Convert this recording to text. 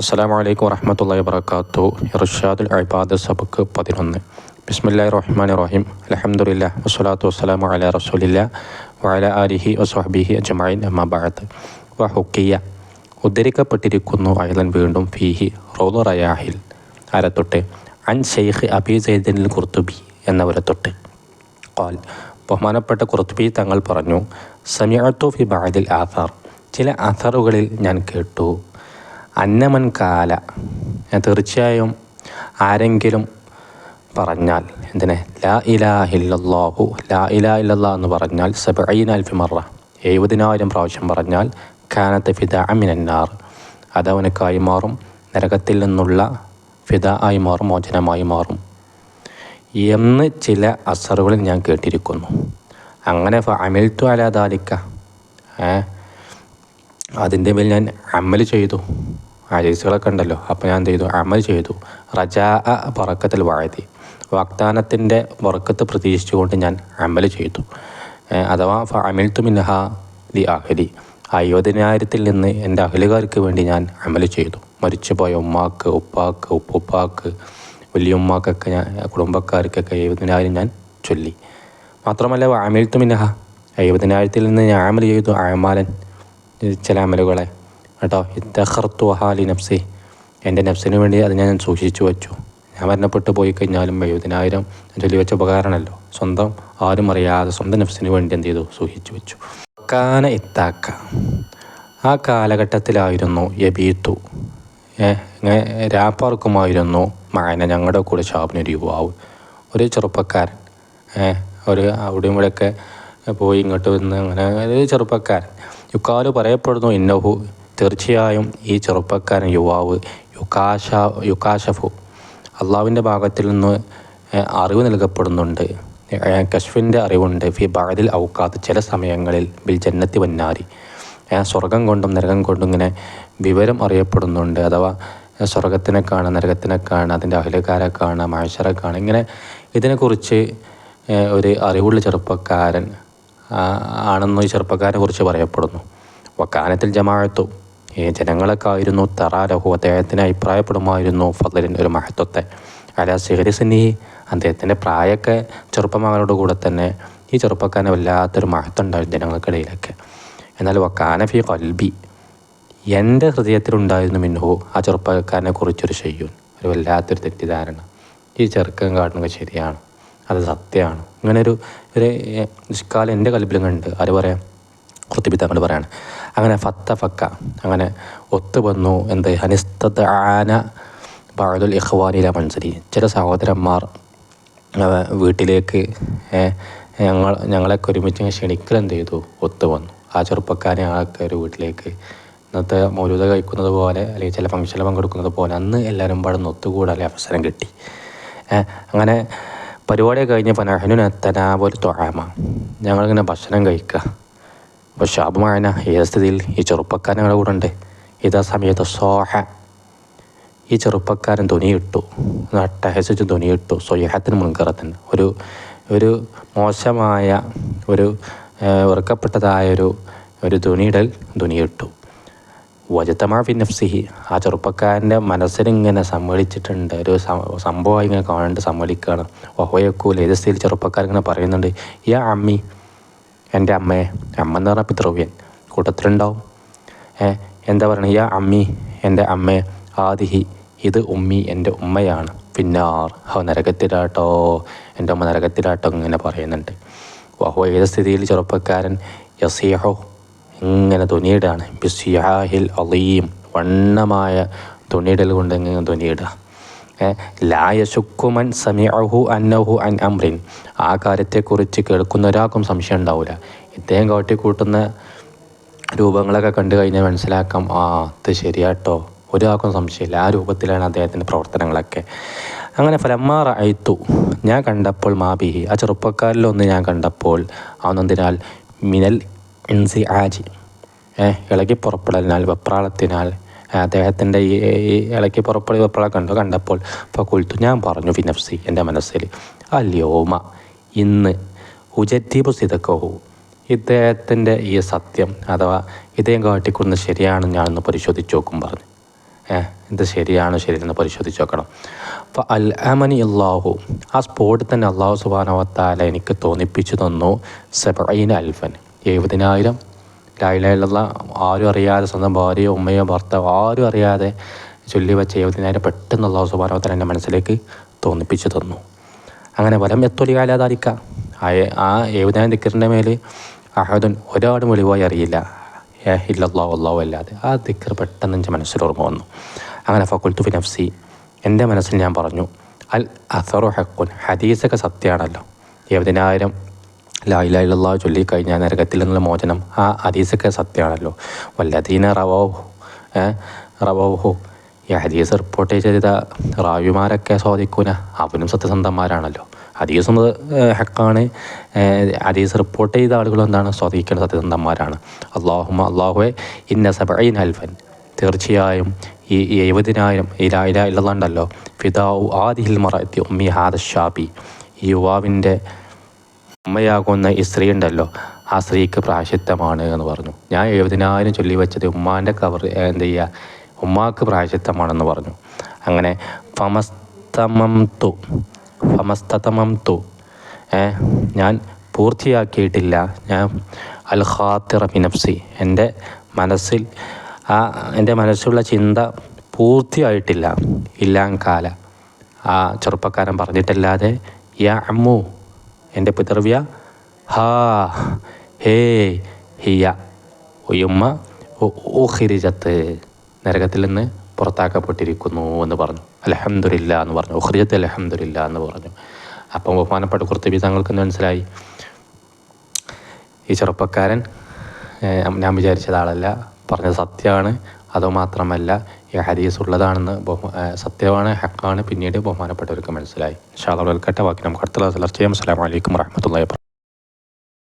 അസ്സലാമു അലൈക്കും വറഹമത്തല്ലാഹി വബർക്കാത്തു ഇർഷാദുൽ അബാദ് സബക്ക് പതിനൊന്ന്. ബിസ്മില്ലാഹി റഹ്മാൻ റഹീം അലഹമുല്ല വസ്സലാത്തു വസ്സലാമു അല റസൂലില്ല വഅല ആലിഹി വസ്വഹബിഹി അജ്മഈൻ. അമ്മാബാദ് വ ഹുക്കിയ ഉദ്ധരിക്കപ്പെട്ടിരിക്കുന്നു അയലൻ വീണ്ടും ഫീഹി റോദു റയാഹിൽ. അരത്തൊട്ട് അൻ ഷെയ്ഖ് അബി സൈദിനിൽ കുർത്തുബി എന്നവരത്തൊട്ട്. കാൽ ബഹുമാനപ്പെട്ട കുർത്തുബി തങ്ങൾ പറഞ്ഞു സമിഅത്തു ഫി ബാദിൽ ആഥാർ ചില ആഥാറുകളിൽ ഞാൻ കേട്ടു. അന്നമൻ കാല. തീർച്ചയായും ആരെങ്കിലും പറഞ്ഞാൽ എന്തിനെ? ലാ ഇലാ ഇലാഹില്ലാഹു ലാ ഇലാ ഇല്ലല്ലാ എന്ന് പറഞ്ഞാൽ അൽഫി മറ. എഴുപതിനായിരം പ്രാവശ്യം പറഞ്ഞാൽ ഖാനത്ത് ഫിദ അമിനന്നാർ അത് അവനക്കായി മാറും. നരകത്തിൽ നിന്നുള്ള ഫിദ ആയി മാറും. മോചനമായി മാറും. എന്ന് ചില അസറുകളിൽ ഞാൻ കേട്ടിരിക്കുന്നു. അങ്ങനെ അമിൽത്തു അലാദാലിക്ക അതിന്റെ മേൽ ഞാൻ അമൽ ചെയ്തു. ഹദീസുകളൊക്കെ ഉണ്ടല്ലോ. അപ്പോൾ ഞാൻ എന്ത് ചെയ്തു അമൽ ചെയ്തു. റജാ പറക്കത്തിൽ വാഴത്തി. വാഗ്ദാനത്തിന്റെ പുറക്കത്ത് പ്രതീക്ഷിച്ചുകൊണ്ട് ഞാൻ അമൽ ചെയ്തു. അഥവാ അമിൽത്തു മിൻഹ ദി അഹലി. അയ്യോതിനായിരത്തിൽ നിന്ന് എന്റെ അഹലുകാർക്ക് വേണ്ടി ഞാൻ അമൽ ചെയ്തു. മരിച്ചുപോയ ഉമ്മാക്ക് ഉപ്പാക്ക് ഉപ്പുപ്പാക്ക് വലിയുമ്മാക്കൊക്കെ ഞാൻ കുടുംബക്കാർക്കൊക്കെ എഴുപതിനായിരം ഞാൻ ചൊല്ലി. മാത്രമല്ല അമിൽത്തു മിൻഹ എഴുപതിനായിരത്തിൽ നിന്ന് ഞാൻ അമൽ ചെയ്തു. അഴമാലൻ ചില അമലുകളെ കേട്ടോ ഇത്തഹർത്തു ഹാലി നഫ്സി. എന്റെ നഫ്സിന് വേണ്ടി അത് ഞാൻ സൂക്ഷിച്ചു വെച്ചു. ഞാൻ മരണപ്പെട്ടു പോയി കഴിഞ്ഞാലും എഴുപതിനായിരം ചൊല്ലി വെച്ച ഉപകാരമല്ലോ സ്വന്തം ആരും അറിയാതെ സ്വന്തം നഫ്സിന് വേണ്ടി എന്ത് ചെയ്തു? സൂക്ഷിച്ചു വെച്ചു. കാന ഇത്താക്ക. ആ കാലഘട്ടത്തിലായിരുന്നു യബീത്തു. രാപ്പാർക്കുമായിരുന്നു മായന ഞങ്ങളുടെ കൂടെ ഷാബിനൊരു യുവാവ്. ഒരു ചെറുപ്പക്കാരൻ. ഒരു അവിടെയും ഇവിടെയൊക്കെ പോയി ഇങ്ങോട്ട് വന്ന് അങ്ങനെ ഒരു ചെറുപ്പക്കാരൻ. യുക്കാൽ പറയപ്പെടുന്നു ഇന്നഹു തീർച്ചയായും ഈ ചെറുപ്പക്കാരൻ യുവാവ് യുക്കാശ യുക്കാശഫു അള്ളാവിന്റെ ഭാഗത്തിൽ നിന്ന് അറിവ് നൽകപ്പെടുന്നുണ്ട്. കശ്ഫിന്റെ അറിവുണ്ട്. ഫി ബഅദിൽ ഔക്കാത്ത് ചില സമയങ്ങളിൽ ബിൽ ജന്നത്തി വന്നാരി. സ്വർഗം കൊണ്ടും നരകം കൊണ്ടും ഇങ്ങനെ വിവരം അറിയപ്പെടുന്നുണ്ട്. അഥവാ സ്വർഗത്തിനെ കാണാം നരകത്തിനെ കാണാം അതിന്റെ അഹിലക്കാരെ കാണാം മാഴ്ചറെ കാണാം ഇങ്ങനെ ഇതിനെക്കുറിച്ച് ഒരു അറിവുള്ള ചെറുപ്പക്കാരൻ ആണെന്ന് ഈ ചെറുപ്പക്കാരനെ കുറിച്ച് പറയപ്പെടുന്നു. വക്കാനത്തിൽ ജമാഅത്തു. ഈ ജനങ്ങളൊക്കെ ആയിരുന്നു തറാലഹു അദ്ദേഹത്തിന് അഭിപ്രായപ്പെടുമായിരുന്നു ഫضലിൻ ഒരു മഹത്വത്തെ. അല സിഹരിസിനി അദ്ദേഹത്തിന്റെ പ്രായമൊക്കെ ചെറുപ്പമകളുടെ കൂടെ തന്നെ ഈ ചെറുപ്പക്കാരന് വല്ലാത്തൊരു മഹത്വം ഉണ്ടായിരുന്നു ജനങ്ങൾക്കിടയിലൊക്കെ. എന്നാൽ വക്കാനഫി കൽബി എന്റെ ഹൃദയത്തിലുണ്ടായിരുന്നു മിൻഹു ആ ചെറുപ്പക്കാരനെ കുറിച്ചൊരു ചെയ്യൂൻ ഒരു വല്ലാത്തൊരു തെറ്റിദ്ധാരണ. ഈ ചെറുക്കൻ കാട്ടുന്നത് ശരിയാണ്. അത് സത്യമാണ്. ഇങ്ങനൊരു ഒരു ഒരു നിഷ്കാലം എന്റെ കൽബിലും കണ്ട് ആര് പറയാം? കുത്തിബി തങ്ങൾ പറയാണ്. അങ്ങനെ ഫത്ത ഫക്ക അങ്ങനെ ഒത്തു വന്നു എന്ത്? ഹനിസ്തത്ത് ആന ബാദുൽ ഇഖ്വാനില മൻസരി. ചില സഹോദരന്മാർ വീട്ടിലേക്ക് ഞങ്ങൾ ഞങ്ങളൊക്കെ ഒരുമിച്ച് ക്ഷണിക്കൽ എന്ത് ചെയ്തു? ഒത്തു വന്നു. ആ ചെറുപ്പക്കാരെ ആൾക്കാർ വീട്ടിലേക്ക് ഇന്നത്തെ മൗലൂത കഴിക്കുന്നത് പോലെ അല്ലെങ്കിൽ ചില ഫംഗ്ഷനിൽ പങ്കെടുക്കുന്നത് പോലെ അന്ന് എല്ലാവരും പാടുന്ന ഒത്തുകൂടാൻ അവസരം കിട്ടി. അങ്ങനെ പരിപാടി കഴിഞ്ഞ് പോലെ തൊഴാമ. ഞങ്ങളിങ്ങനെ ഭക്ഷണം കഴിക്കുക. അപ്പോൾ ഷാബുമായന ഏത് സ്ഥിതിയിൽ ഈ ചെറുപ്പക്കാരൻ ഞങ്ങളുടെ കൂടെ ഉണ്ട്. ഇതാ സമയത്ത് സോഹ. ഈ ചെറുപ്പക്കാരൻ തുണിയിട്ടു അട്ടഹസിച്ച് തുണിയിട്ടു സ്വയഹത്തിന് മുൻകറത്തിന് ഒരു ഒരു മോശമായ ഒരു ഉറക്കപ്പെട്ടതായൊരു ഒരു തുണിയിടൽ തുണിയിട്ടു വജത്തമാ ഫി നഫ്സിഹി. ആ ചെറുപ്പക്കാരന്റെ മനസ്സിനിങ്ങനെ സമ്മേളിച്ചിട്ടുണ്ട്. ഒരു സംഭവം ഇങ്ങനെ കാണേണ്ടത് സമ്മേളിക്കുകയാണ്. ഒഹോയക്കൂൽ ഏത് സ്ഥിതിയിൽ ചെറുപ്പക്കാരിങ്ങനെ പറയുന്നുണ്ട് യാ അമ്മി എന്റെ അമ്മയെ അമ്മ എന്ന് പറഞ്ഞാൽ പിതൃവ്യൻ. കൂട്ടത്തിലുണ്ടാവും. എന്താ പറയുന്നത് യാ അമ്മി എന്റെ അമ്മയെ ആദിഹി ഇത് ഉമ്മി എന്റെ ഉമ്മയാണ്. പിന്നാർ ഹോ നരകത്തിലാട്ടോ എന്റെ ഉമ്മ നരകത്തിലാട്ടോ ഇങ്ങനെ പറയുന്നുണ്ട്. വഹോ ഏത് സ്ഥിതിയിൽ ചെറുപ്പക്കാരൻ? യസീഹോ ഇങ്ങനെ തുണിയിടാണ് ബിസിയാഹിൽ അലീം വണ്ണമായ തുണിയിടൽ കൊണ്ട് ഇങ്ങനെ ധ്വനിയിടുക ലായശുക്കുമൻ സമീഅഹു അന്നഹു അൻ അമ്രിൻ. ആ കാര്യത്തെക്കുറിച്ച് കേൾക്കുന്ന ഒരാൾക്കും സംശയം ഉണ്ടാവില്ല ഇദ്ദേഹം കാട്ടിക്കൂട്ടുന്ന രൂപങ്ങളൊക്കെ കണ്ടു കഴിഞ്ഞാൽ മനസ്സിലാക്കാം ആ അത് ശരിയാട്ടോ. ഒരാൾക്കും സംശയമില്ല. ആ രൂപത്തിലാണ് അദ്ദേഹത്തിന്റെ പ്രവർത്തനങ്ങളൊക്കെ. അങ്ങനെ ഫലമാർ അയത്തു ഞാൻ കണ്ടപ്പോൾ മാബിഹി ആ ചെറുപ്പക്കാരിലൊന്ന് ഞാൻ കണ്ടപ്പോൾ അവനെന്തിനാൽ മിനൽ ഇൻസി ആജി ഏഹ് ഇളകി പുറപ്പെടലിനാൽ വെപ്രാളത്തിനാൽ അദ്ദേഹത്തിന്റെ ഈ ഇളക്കി പുറപ്പെടി വെപ്രാളം കണ്ടു. കണ്ടപ്പോൾ അപ്പോൾ കുൽത്തു ഞാൻ പറഞ്ഞു ഫിനഫ്സി എന്റെ മനസ്സിൽ അല്യോമ ഇന്ന് ഉജദ്ദീപ് സിതക്കോ ഇദ്ദേഹത്തിന്റെ ഈ സത്യം അഥവാ ഇദ്ദേഹം കാട്ടിക്കൊന്ന് ശരിയാണ് ഞാനൊന്ന് പരിശോധിച്ച് നോക്കും പറഞ്ഞു. ഏഹ് ഇത് ശരിയാണ് ശരിയെന്ന് പരിശോധിച്ച് നോക്കണം. അപ്പോൾ അൽ അമനി അള്ളാഹു ആ സ്പോട്ടിൽ തന്നെ അള്ളാഹു സുബാനവത്താല എനിക്ക് തോന്നിപ്പിച്ചു തന്നു സെബൈൻ അൽഫൻ എഴുപതിനായിരം ലായിലുള്ള ആരും അറിയാതെ സ്വന്തം ഭാര്യയോ ഉമ്മയോ ഭർത്താവോ ആരും അറിയാതെ ചൊല്ലി വെച്ച എഴുപതിനായിരം പെട്ടെന്ന് അള്ളാഹു എന്റെ മനസ്സിലേക്ക് തോന്നിപ്പിച്ചു തന്നു. അങ്ങനെ വലം എത്തൊലികാലാതാരിക്ക ആ ആ എഴുപതിനായിരം ദിക്കറിന്റെ മേൽ അഹദൻ ഒരാടും വെളിവായി അറിയില്ല. ഏ ഇല്ലല്ലാഹു അള്ളാഹു അല്ലാതെ. ആ ദിക്കർ പെട്ടെന്ന് എന്റെ മനസ്സിൽ ഓർമ്മ വന്നു. അങ്ങനെ ഫക്കുൽത്തു ഫി നഫ്സി. എന്റെ മനസ്സിൽ ഞാൻ പറഞ്ഞു അൽ അസറു ഹക്കുൻ ഹദീസൊക്കെ സത്യമാണല്ലോ. എഴുപതിനായിരം ലായിലായില്ലാ ചൊല്ലിക്കഴിഞ്ഞാൽ നരകത്തിൽ നിന്നുള്ള മോചനം. ആ ഹദീസൊക്കെ സത്യമാണല്ലോ. വല്ലതീന റവോഹു റവോഹു. ഈ ഹദീസ് റിപ്പോർട്ട് ചെയ്ത റാവിമാരൊക്കെ സ്വാധിക്കൂന? അവനും സത്യസന്ധന്മാരാണല്ലോ. ഹദീസ് ഹക്കാണ്. ഹദീസ് റിപ്പോർട്ട് ചെയ്ത ആളുകൾ എന്താണ്? സ്വാധീനിക്കേണ്ട സത്യസന്ധന്മാരാണ്. അള്ളാഹുമ അള്ളാഹുവെ ഇന്ന സബൈൻ അൽഫൻ. തീർച്ചയായും ഈ എഴുപതിനായിരം ഈ ഇല്ലതാണ്ടല്ലോ ഫിദാവു ആദിഹിൽ മറത്തി ഉമ്മി ഹാദ ഷാബി ഈ യുവാവിന്റെ ഉമ്മയാകുന്ന ഈ സ്ത്രീ ഉണ്ടല്ലോ ആ സ്ത്രീക്ക് പ്രായശിത്തമാണ് എന്ന് പറഞ്ഞു. ഞാൻ എഴുപതിനായിരം ചൊല്ലി വെച്ചത് ഉമ്മാന്റെ കവർ എന്ത് ചെയ്യുക ഉമ്മാക്ക് പ്രായശിത്തമാണെന്ന് പറഞ്ഞു. അങ്ങനെ ഫമസ്തമം തു ഫമസ്തമം തു. ഞാൻ പൂർത്തിയാക്കിയിട്ടില്ല. ഞാൻ അൽ മിനഫ്സി എന്റെ മനസ്സിൽ ആ എന്റെ മനസ്സിലുള്ള ചിന്ത പൂർത്തിയായിട്ടില്ല. ഇല്ലാൻ കാല ആ ചെറുപ്പക്കാരൻ പറഞ്ഞിട്ടല്ലാതെ യാ അമ്മു എന്റെ പിതൃവ്യ ഹാ ഹേ ഹിയ. ഉയ്യുമ്മ ഉഹിരിജത്ത് നരകത്തിൽ നിന്ന് പുറത്താക്കപ്പെട്ടിരിക്കുന്നു എന്ന് പറഞ്ഞു. അലഹമ്മദില്ല എന്ന് പറഞ്ഞു. ഉഹ്രിജത്ത് അലഹമ്മദില്ല എന്ന് പറഞ്ഞു. അപ്പം ബഹുമാനപ്പെട്ട കുറച്ച് വിധങ്ങൾക്ക് മനസ്സിലായി? ഈ ചെറുപ്പക്കാരൻ ഞാൻ വിചാരിച്ചത് ആളല്ല പറഞ്ഞത് സത്യമാണ്. അതുമാത്രമല്ല ഈ ഹദീസ് ഉള്ളതാണെന്ന് ബഹു സത്യമാണ് ഹക്കാണ് പിന്നീട് ബഹുമാനപ്പെട്ടവർക്ക് മനസ്സിലായി. ഷാദ് കേട്ട വാക്കിനും നമുക്ക് അടുത്ത അസ്സാം ചർച്ച വറഹ്മത്തുള്ളാഹി വബറകാതുഹു